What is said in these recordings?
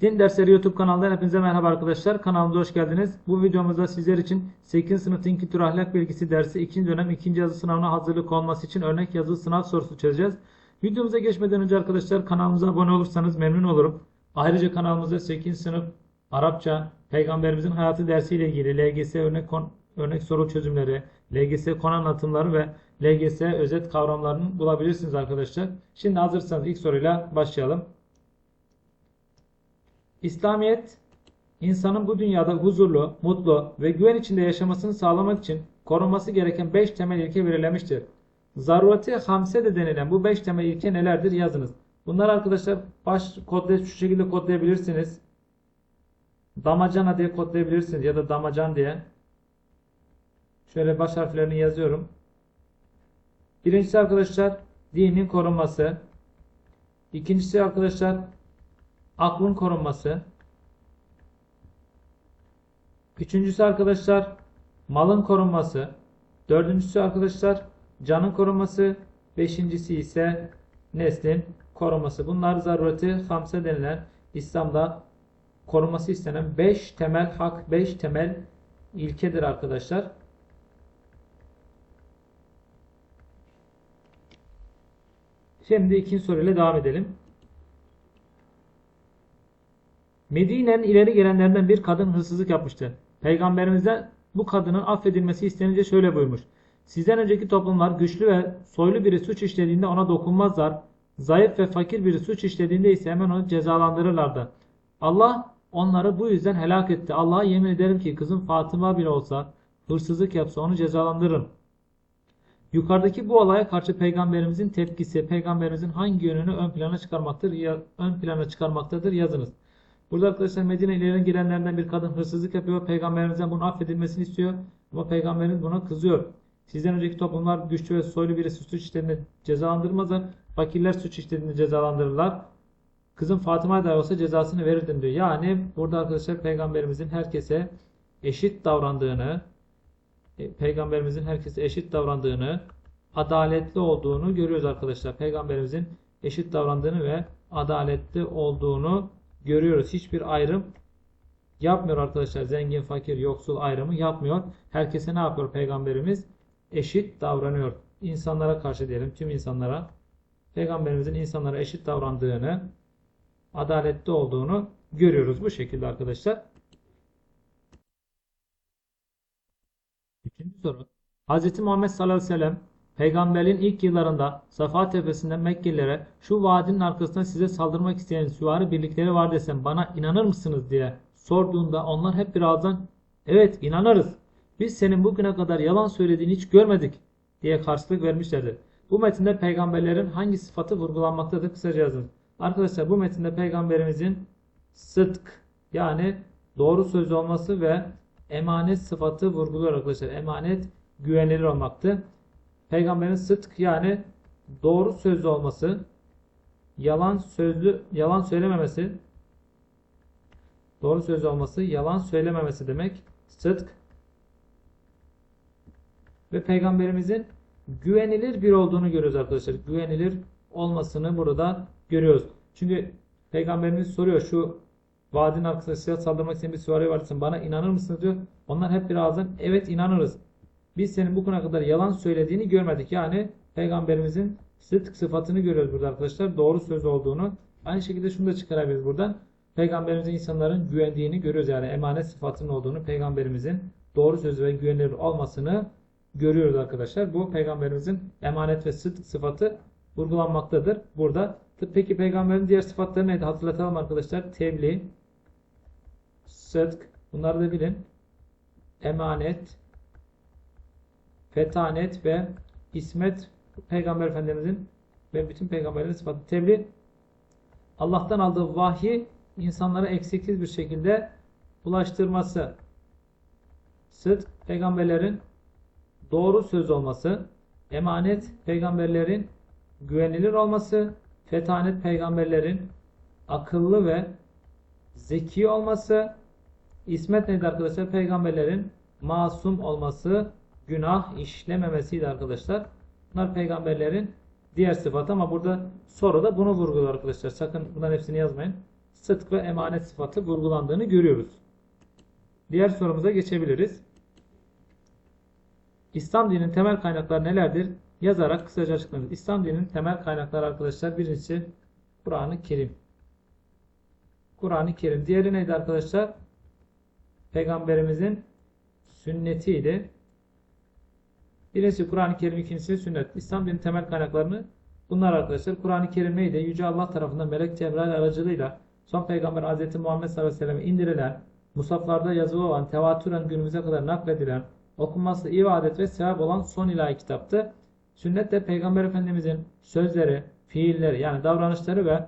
Din Dersleri YouTube kanalından hepinize merhaba arkadaşlar. Kanalımıza hoş geldiniz. Bu videomuzda sizler için 8. sınıf din kültürü ahlak bilgisi dersi 2. dönem 2. yazı sınavına hazırlık olması için örnek yazılı sınav sorusu çözeceğiz. Videomuza geçmeden önce arkadaşlar kanalımıza abone olursanız memnun olurum. Ayrıca kanalımızda 8. sınıf Arapça, Peygamberimizin hayatı dersiyle ilgili LGS örnek örnek soru çözümleri, LGS konu anlatımları ve LGS özet kavramlarını bulabilirsiniz arkadaşlar. Şimdi hazırsanız ilk soruyla başlayalım. İslamiyet, insanın bu dünyada huzurlu, mutlu ve güven içinde yaşamasını sağlamak için korunması gereken 5 temel ilke belirlemiştir. Zarurati hamse de denilen bu 5 temel ilke nelerdir yazınız. Bunlar arkadaşlar baş kodla şu şekilde kodlayabilirsiniz. Damacana diye kodlayabilirsiniz ya da damacan diye. Şöyle baş harflerini yazıyorum. Birincisi arkadaşlar dinin korunması. İkincisi arkadaşlar aklın korunması. Üçüncüsü arkadaşlar malın korunması. Dördüncüsü arkadaşlar canın korunması. Beşincisi ise neslin korunması. Bunlar zarureti hamse denilen İslam'da korunması istenen 5 temel hak, 5 temel ilkedir arkadaşlar. Şimdi ikinci soruyla devam edelim. Medine'nin ileri gelenlerinden bir kadın hırsızlık yapmıştı. Peygamberimize bu kadının affedilmesi istenince şöyle buyurmuş. Sizden önceki toplumlar güçlü ve soylu biri suç işlediğinde ona dokunmazlar. Zayıf ve fakir biri suç işlediğinde ise hemen onu cezalandırırlardı. Allah onları bu yüzden helak etti. Allah'a yemin ederim ki kızım Fatıma bile olsa hırsızlık yapsa onu cezalandırırım. Yukarıdaki bu olaya karşı peygamberimizin tepkisi, peygamberimizin hangi yönünü ön plana çıkarmaktır, ön plana çıkarmaktadır yazınız. Burada arkadaşlar Medine ileri gelenlerden bir kadın hırsızlık yapıyor. Peygamberimizden bunun affedilmesini istiyor. Ama peygamberimiz buna kızıyor. Sizden önceki toplumlar güçlü ve soylu birisi suç işlediğinde cezalandırmazlar. Fakirler suç işlediğinde cezalandırırlar. Kızım Fatıma da olsa cezasını verirdim diyor. Yani burada arkadaşlar peygamberimizin herkese eşit davrandığını, e, peygamberimizin herkese eşit davrandığını, adaletli olduğunu görüyoruz arkadaşlar. Peygamberimizin eşit davrandığını ve adaletli olduğunu görüyoruz. Hiçbir ayrım yapmıyor arkadaşlar. Zengin, fakir, yoksul ayrımı yapmıyor. Herkese ne yapıyor peygamberimiz? Eşit davranıyor. İnsanlara karşı diyelim tüm insanlara. Peygamberimizin insanlara eşit davrandığını, adaletli olduğunu görüyoruz bu şekilde arkadaşlar. Üçüncü soru. Hz. Muhammed sallallahu aleyhi ve sellem peygamberliğin ilk yıllarında Safa tepesinde Mekkelilere şu vadinin arkasında size saldırmak isteyen süvari birlikleri var desem bana inanır mısınız diye sorduğunda onlar hep bir ağızdan evet inanırız. Biz senin bugüne kadar yalan söylediğini hiç görmedik diye karşılık vermişlerdir. Bu metinde peygamberlerin hangi sıfatı vurgulanmaktadır kısaca yazın. Arkadaşlar bu metinde peygamberimizin sıdk yani doğru söz olması ve emanet sıfatı vurguluyor arkadaşlar. Emanet güvenilir olmaktı. Peygamberin sıdk yani doğru sözlü olması, yalan sözlü yalan söylememesi, doğru sözlü olması, yalan söylememesi demek sıdk. Ve peygamberimizin güvenilir bir olduğunu görüyoruz arkadaşlar. Güvenilir olmasını burada görüyoruz. Çünkü peygamberimiz soruyor şu vadinin arkasında size saldırmak isteyen bir süvari varsa bana inanır mısınız diyor. Onlar hep bir ağızdan evet inanırız. Biz senin bugüne kadar yalan söylediğini görmedik. Yani peygamberimizin sıdk sıfatını görüyoruz burada arkadaşlar. Doğru söz olduğunu. Aynı şekilde şunu da çıkarabiliriz buradan. Peygamberimizin insanların güvendiğini görüyoruz. Yani emanet sıfatının olduğunu, peygamberimizin doğru söz ve güvenilir olmasını görüyoruz arkadaşlar. Bu peygamberimizin emanet ve sıdk sıfatı vurgulanmaktadır burada. Peki peygamberin diğer sıfatları neydi? Hatırlatalım arkadaşlar. Tebliğ, sıdk, bunları da bilin. Emanet, fetanet ve ismet peygamber efendimizin ve bütün peygamberlerin sıfatı. Tebliğ Allah'tan aldığı vahyi insanlara eksiksiz bir şekilde ulaştırması. Sıdk peygamberlerin doğru söz olması. Emanet peygamberlerin güvenilir olması. Fetanet peygamberlerin akıllı ve zeki olması. İsmet nedir arkadaşlar? Peygamberlerin masum olması, günah işlememesiydi arkadaşlar. Bunlar peygamberlerin diğer sıfatı ama burada soruda bunu vurguluyor arkadaşlar. Sakın bunların hepsini yazmayın. sıdk ve emanet sıfatı vurgulandığını görüyoruz. Diğer sorumuza geçebiliriz. İslam dininin temel kaynakları nelerdir? Yazarak kısaca açıklayınız. İslam dininin temel kaynakları arkadaşlar birincisi Kur'an-ı Kerim. Kur'an-ı Kerim. Diğeri neydi arkadaşlar? Peygamberimizin sünnetiydi. Birincisi Kur'an-ı Kerim, ikincisi sünnet. İslam dininin temel kaynaklarını bunlar arkadaşlar. Kur'an-ı Kerim neydi? Yüce Allah tarafından Melek Cebrail aracılığıyla son peygamber Hz. Muhammed sallallahu aleyhi ve selleme indirilen, musaflarda yazılı olan, tevatüren günümüze kadar nakledilen, okunması ibadet ve sevap olan son ilahi kitaptı. Sünnet de Peygamber Efendimizin sözleri, fiilleri yani davranışları ve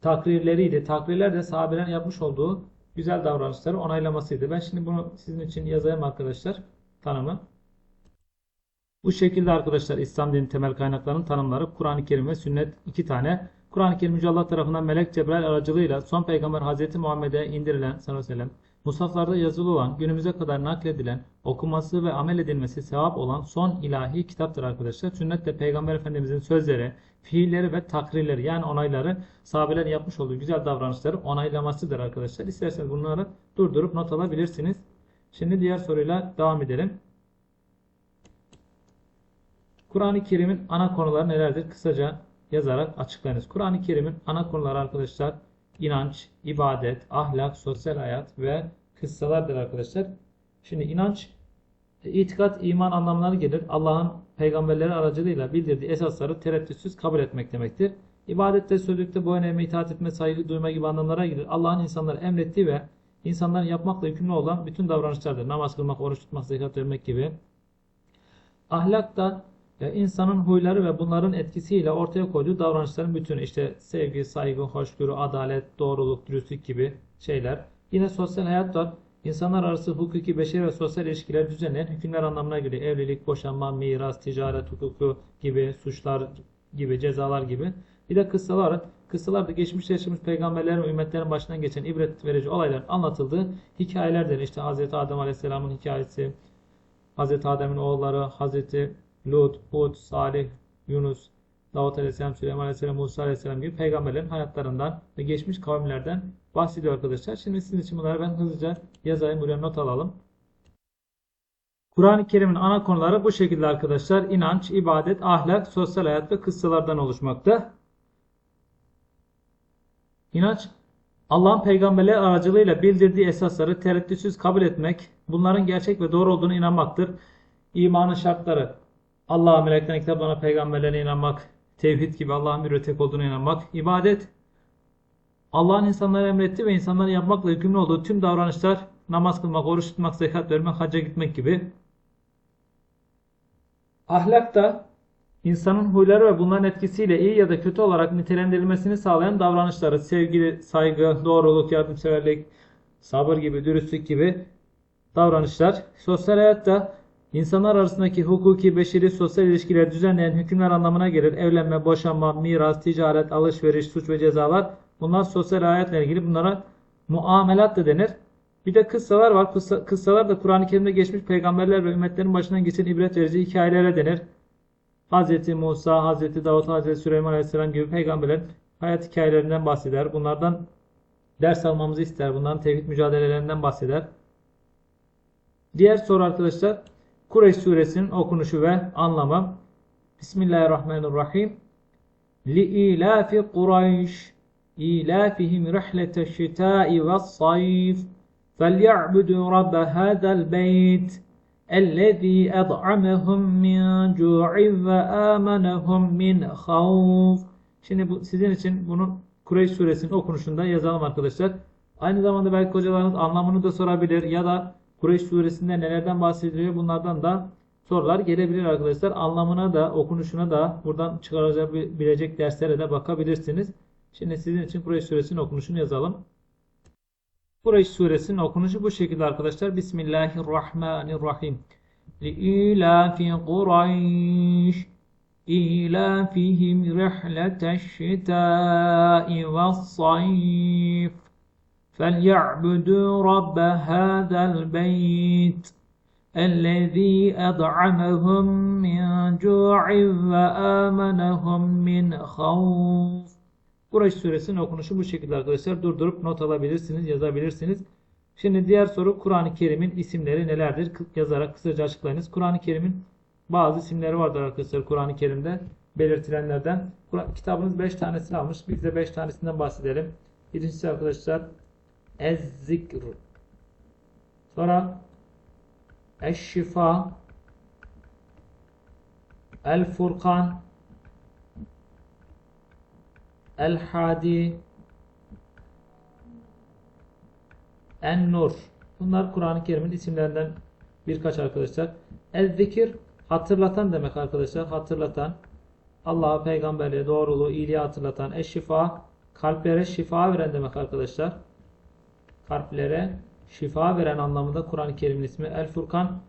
takrirleriydi. Takrirler de sahabelerin yapmış olduğu güzel davranışları onaylamasıydı. Ben şimdi bunu sizin için yazayım arkadaşlar tanımı. Bu şekilde arkadaşlar İslam dinin temel kaynaklarının tanımları Kur'an-ı Kerim ve sünnet iki tane. Kur'an-ı Kerim Yüce Allah tarafından Melek Cebrail aracılığıyla son peygamber Hazreti Muhammed'e indirilen sallallahu sellem Musaflarda yazılı olan, günümüze kadar nakledilen, okunması ve amel edilmesi sevap olan son ilahi kitaptır arkadaşlar. Sünnet de Peygamber Efendimizin sözleri, fiilleri ve takrirleri yani onayları, sahabelerin yapmış olduğu güzel davranışları onaylamasıdır arkadaşlar. İsterseniz bunları durdurup not alabilirsiniz. Şimdi diğer soruyla devam edelim. Kur'an-ı Kerim'in ana konuları nelerdir? Kısaca yazarak açıklayınız. Kur'an-ı Kerim'in ana konuları arkadaşlar inanç, ibadet, ahlak, sosyal hayat ve kıssalardır arkadaşlar. Şimdi inanç, itikat, iman anlamları gelir. Allah'ın peygamberleri aracılığıyla bildirdiği esasları tereddütsüz kabul etmek demektir. İbadette, sözlükte boyun eğme, itaat etme, saygı duyma gibi anlamlara gelir. Allah'ın insanlara emrettiği ve insanların yapmakla yükümlü olan bütün davranışlardır. Namaz kılmak, oruç tutmak, zekat vermek gibi. Ahlak da insanın huyları ve bunların etkisiyle ortaya koyduğu davranışların bütünü işte sevgi, saygı, hoşgörü, adalet, doğruluk, dürüstlük gibi şeyler. Yine sosyal hayat da insanlar arası hukuki, beşeri ve sosyal ilişkiler düzenleyen hükümler anlamına geliyor. Evlilik, boşanma, miras, ticaret hukuku gibi, suçlar gibi, cezalar gibi. Bir de kıssalar. Kıssalar da geçmişte yaşamış peygamberlerin ve ümmetlerin başından geçen ibret verici olayların anlatıldığı hikayelerdir. İşte Hz. Adem Aleyhisselam'ın hikayesi, Hz. Adem'in oğulları, Hz. Lut, Hud, Salih, Yunus, Davut Aleyhisselam, Süleyman Aleyhisselam, Musa Aleyhisselam gibi peygamberlerin hayatlarından ve geçmiş kavimlerden bahsediyor arkadaşlar. Şimdi sizin için bunları ben hızlıca yazayım. Buraya not alalım. Kur'an-ı Kerim'in ana konuları bu şekilde arkadaşlar. İnanç, ibadet, ahlak, sosyal hayat ve kıssalardan oluşmakta. İnanç, Allah'ın peygamberleri aracılığıyla bildirdiği esasları tereddütsüz kabul etmek, bunların gerçek ve doğru olduğunu inanmaktır. İmanın şartları, Allah'a, meleklerine, kitaplarına, peygamberlerine inanmak, tevhid gibi Allah'ın bir tek olduğuna inanmak, ibadet, Allah'ın insanlara emrettiği ve insanların yapmakla yükümlü olduğu tüm davranışlar, namaz kılmak, oruç tutmak, zekat vermek, hacca gitmek gibi. Ahlak da insanın huyları ve bunların etkisiyle iyi ya da kötü olarak nitelendirilmesini sağlayan davranışları, sevgi, saygı, doğruluk, yardımseverlik, sabır gibi, dürüstlük gibi davranışlar. Sosyal hayatta İnsanlar arasındaki hukuki, beşeri, sosyal ilişkiler düzenleyen hükümler anlamına gelir. Evlenme, boşanma, miras, ticaret, alışveriş, suç ve cezalar. Bunlar sosyal hayatla ilgili. Bunlara muamelat da denir. Bir de kıssalar var. Kıssa, kıssalar da Kur'an-ı Kerim'de geçmiş peygamberler ve ümmetlerin başından geçen ibret verici hikayelere denir. Hz. Musa, Hz. Davut, Hz. Süleyman Aleyhisselam gibi peygamberlerin hayat hikayelerinden bahseder. Bunlardan ders almamızı ister. Bunların tevhid mücadelelerinden bahseder. Diğer soru arkadaşlar. Kureyş suresinin okunuşu ve anlamı. Bismillahirrahmanirrahim. Li'ilafi Kureyş إيلافهم رحلة الشتاء والصيف فليعبدوا رب هذا البيت الذي أطعمهم من جوع وآمنهم min خوف Şimdi bu, sizin için bunun Kureyş suresinin okunuşunda yazalım arkadaşlar. Aynı zamanda belki hocalarınız anlamını da sorabilir ya da Kureyş suresinde nelerden bahsediliyor bunlardan da sorular gelebilir arkadaşlar. Anlamına da okunuşuna da buradan çıkarabilecek derslere de bakabilirsiniz. Şimdi sizin için Kureyş suresinin okunuşunu yazalım. Kureyş suresinin okunuşu bu şekilde arkadaşlar. Bismillahirrahmanirrahim. لإيلاف قريش إيلافهم رحلة الشتاء والصيف فليعبدوا رب هذا البيت الذي أطعمهم من جوع وآمنهم من خوف Kureyş suresinin okunuşu bu şekilde arkadaşlar. Durdurup not alabilirsiniz, yazabilirsiniz. Şimdi diğer soru Kur'an-ı Kerim'in isimleri nelerdir? Kı- Yazarak kısaca açıklayınız. Kur'an-ı Kerim'in bazı isimleri vardır arkadaşlar Kur'an-ı Kerim'de belirtilenlerden. Kur'an- Kitabınız 5 tanesini almış. Biz de 5 tanesinden bahsedelim. Birincisi arkadaşlar Ez-Zikr. Sonra Eş-Şifa El-Furkan El-Hadi En-Nur. Bunlar Kur'an-ı Kerim'in isimlerinden birkaç arkadaşlar. El-Zikir hatırlatan demek arkadaşlar. Hatırlatan. Allah'a, peygamberliğe, doğruluğu, iyiliği hatırlatan. Eş-Şifa kalplere şifa veren demek arkadaşlar. Kalplere şifa veren anlamında Kur'an-ı Kerim'in ismi. El-Furkan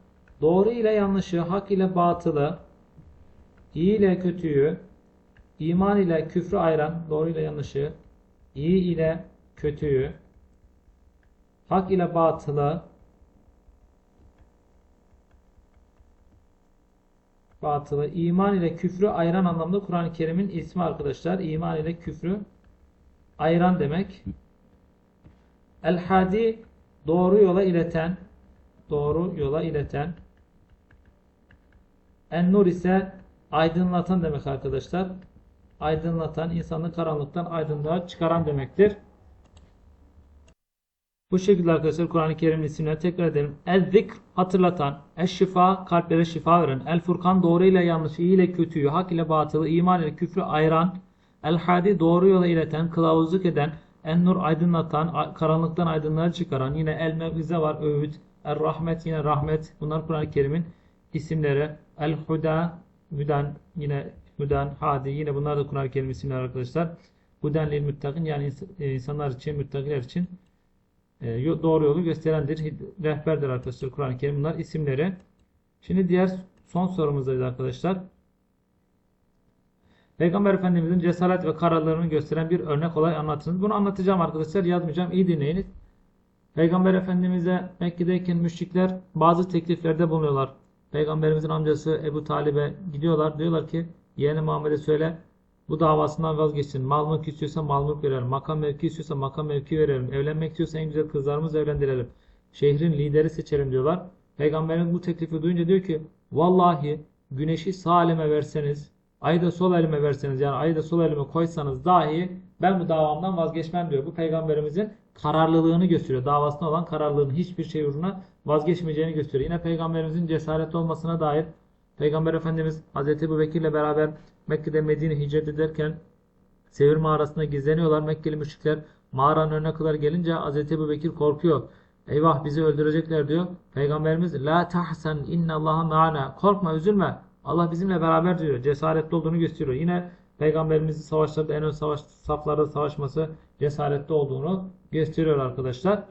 doğru ile yanlışı, hak ile batılı, iyi ile kötüyü, iman ile küfrü ayıran, doğru ile yanlışı, iyi ile kötüyü, hak ile batılı, batılı, iman ile küfrü ayıran anlamda Kur'an-ı Kerim'in ismi arkadaşlar. İman ile küfrü ayıran demek. El-Hadi doğru yola ileten, doğru yola ileten. En-Nur ise aydınlatan demek arkadaşlar. Aydınlatan, insanı karanlıktan aydınlığa çıkaran demektir. Bu şekilde arkadaşlar Kur'an-ı Kerim'in isimleri tekrar edelim. El-Zikr hatırlatan, Eş-Şifa kalplere şifa veren, El-Furkan doğru ile yanlışı, iyi ile kötüyü, hak ile batılı, iman ile küfrü ayıran, El-Hadi doğru yola ileten, kılavuzluk eden, En-Nur aydınlatan, a- karanlıktan aydınlığa çıkaran, yine El-Mev'ize var, öğüt, El-Rahmet yine rahmet. Bunlar Kur'an-ı Kerim'in isimleri. El-Huda, Hüden yine Hüden, Hadi yine bunlar da Kur'an-ı Kerim isimleri arkadaşlar. Huden lil müttakin yani e, insanlar için, müttakiler için e, doğru yolu gösterendir. Rehberdir arkadaşlar Kur'an-ı Kerim. Bunlar isimleri. Şimdi diğer son sorumuzdayız arkadaşlar. Peygamber Efendimizin cesaret ve kararlılığını gösteren bir örnek olay anlatınız. Bunu anlatacağım arkadaşlar. Yazmayacağım. İyi dinleyiniz. Peygamber Efendimiz'e Mekke'deyken müşrikler bazı tekliflerde bulunuyorlar. Peygamberimizin amcası Ebu Talib'e gidiyorlar. Diyorlar ki yeğeni Muhammed'e söyle bu davasından vazgeçsin. Mal mülk istiyorsa mal mülk verelim. Makam mevki istiyorsa makam mevki verelim. Evlenmek istiyorsa en güzel kızlarımızla evlendirelim. Şehrin lideri seçelim diyorlar. Peygamberimiz bu teklifi duyunca diyor ki vallahi güneşi sağ elime verseniz ayı da sol elime verseniz yani ayı da sol elime koysanız dahi ben bu davamdan vazgeçmem diyor. Bu peygamberimizin kararlılığını gösteriyor. Davasına olan kararlılığını hiçbir şey uğruna vazgeçmeyeceğini gösteriyor. Yine peygamberimizin cesaretli olmasına dair Peygamber Efendimiz Hazreti Ebu Bekir'le beraber Mekke'de Medine hicret ederken Sevir mağarasında gizleniyorlar. Mekkeli müşrikler mağaranın önüne kadar gelince Hazreti Ebu Bekir korkuyor. Eyvah bizi öldürecekler diyor. Peygamberimiz La tahsen inna Allaha ma'ana. Korkma üzülme. Allah bizimle beraber diyor. Cesaretli olduğunu gösteriyor. Yine Peygamberimizin savaşlarda en ön savaş saflarda savaşması cesaretli olduğunu gösteriyor arkadaşlar.